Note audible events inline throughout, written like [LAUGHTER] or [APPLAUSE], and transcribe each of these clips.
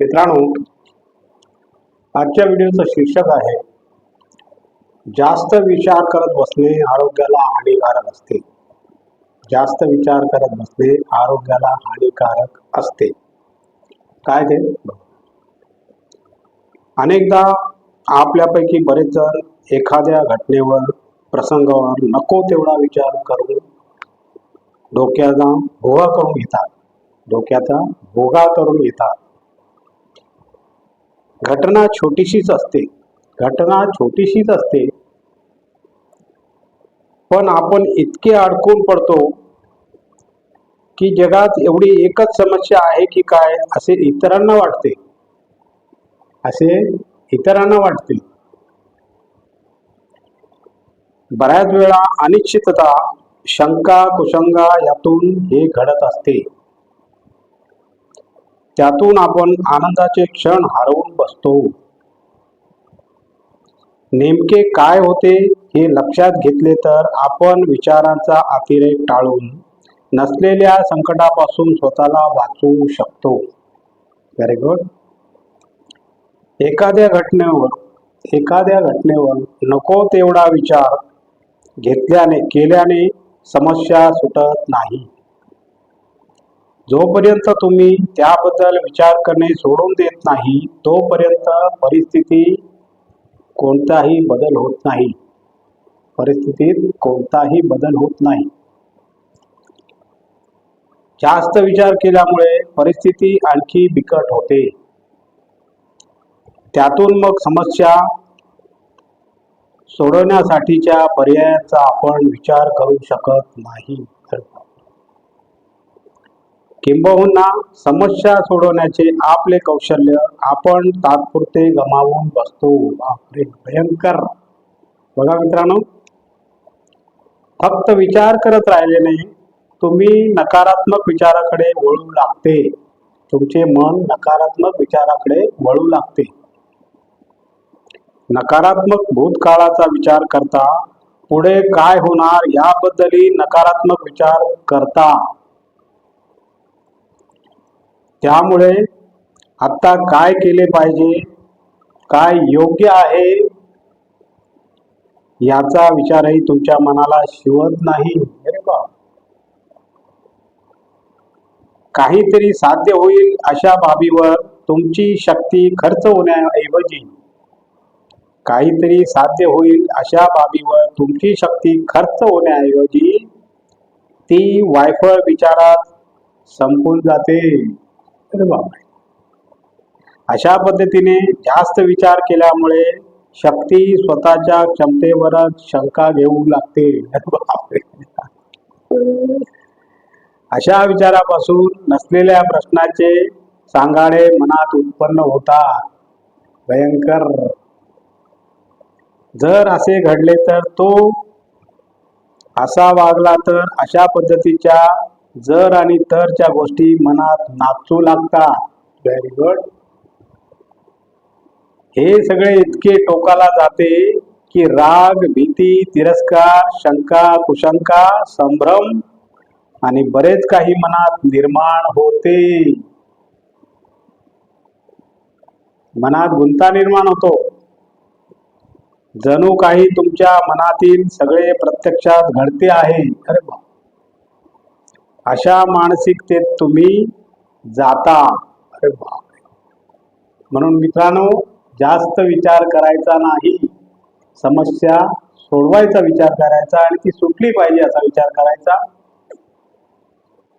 मित्रांनो आजच्या व्हिडिओचं शीर्षक आहे जास्त विचार करत बसणे आरोग्याला हानिकारक असते. जास्त विचार करत बसणे आरोग्याला हानिकारक असते. काय ते? अनेकदा आपल्यापैकी बरेच जण एखाद्या घटनेवर प्रसंगावर नको तेवढा विचार करून डोक्याचा भोगा करून घेतात. डोक्याचा भोगा करून घेतात. घटना छोटीशीच असते. घटना छोटीशीच असते. पण आपण इतके अडकून पडतो की जगात एवढी एकच समस्या आहे की काय असे इतरांना वाटते. असे इतरांना वाटते. बऱ्याच वेळा अनिश्चितता शंका कुशंका यातून हे घडत असते. त्यातून आपण आनंदाचे क्षण हरवून असतो. नेमके काय होते हे लक्षात घेतले तर आपण विचारांचा अतिरेक टाळून नसलेल्या संकटापासून स्वतःला वाचवू शकतो. व्हेरी गुड एखाद्या घटनेवर एखाद्या घटनेवर नको तेवढा विचार घेतल्याने केल्याने समस्या सुटत नाही. जोपर्यंत तुम्ही त्याबद्दल विचार करणे सोडून देत नाही तोपर्यंत परिस्थिती कोणताही बदल होत नाही. परिस्थितीत कोणताही बदल होत नाही. जास्त विचार केल्यामुळे परिस्थिती आणखी बिकट होते. त्यातून मग समस्या सोडवण्यासाठीच्या पर्यायाचा आपण विचार करू शकत नाही. किंबहुना समस्या सोडवण्याचे आपले कौशल्य आपण तात्पुरते गमावून बसतो. बापरे भयंकर. बघा मित्रांनो फक्त विचार करत राहिल्याने तुम्ही नकारात्मक विचाराकडे वळू लागते. तुमचे मन नकारात्मक विचाराकडे वळू लागते. नकारात्मक भूतकाळाचा विचार करता पुढे काय होणार याबद्दलही नकारात्मक विचार करता. त्यामुळे आता काय केले पाहिजे? काय योग्य आहे? याचा विचारही तुमच्या मनाला शिवत नाही. बा काहीतरी साध्य होईल अशा बाबीवर तुमची शक्ती खर्च होण्याऐवजी. काहीतरी साध्य होईल अशा बाबीवर तुमची शक्ती खर्च होण्याऐवजी ती वायफळ विचारात संपून जाते. अरे बापरे अशा पद्धतीने जास्त विचार केल्यामुळे शक्ती स्वतःच्या क्षमतेवरच शंका घेऊ लागते. [LAUGHS] अशा विचारापासून नसलेल्या प्रश्नाचे सांगाडे मनात उत्पन्न होतात. भयंकर. जर असे घडले तर तो असा वागला तर अशा पद्धतीच्या जर आणि तरच्या गोष्टी मनात नाचू लागतात व्हेरी गुड हे सगळे इतके टोकाला जाते की राग भीती तिरस्कार शंका कुशंका संभ्रम आणि बरेच काही मनात निर्माण होते. मनात गुंता निर्माण होतो. जणू काही तुमच्या मनातील सगळे प्रत्यक्षात घडते आहे. अरे बा अशा मानसिकतेत तुम्ही जाता. अरे बापरे. म्हणून मित्रांनो जास्त विचार करायचा नाही. समस्या सोडवायचा विचार करायचा आणि ती सुटली पाहिजे असा विचार करायचा.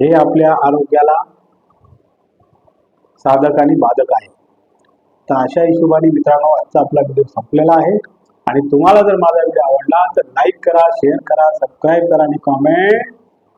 हे आपल्या आरोग्याला साधक आणि बाधक आहे. तर अशा हिशोबाने मित्रांनो आजचा आपला व्हिडिओ संपलेला आहे. आणि तुम्हाला जर माझा व्हिडिओ आवडला तर लाईक करा शेअर करा सबस्क्राईब करा आणि कॉमेंट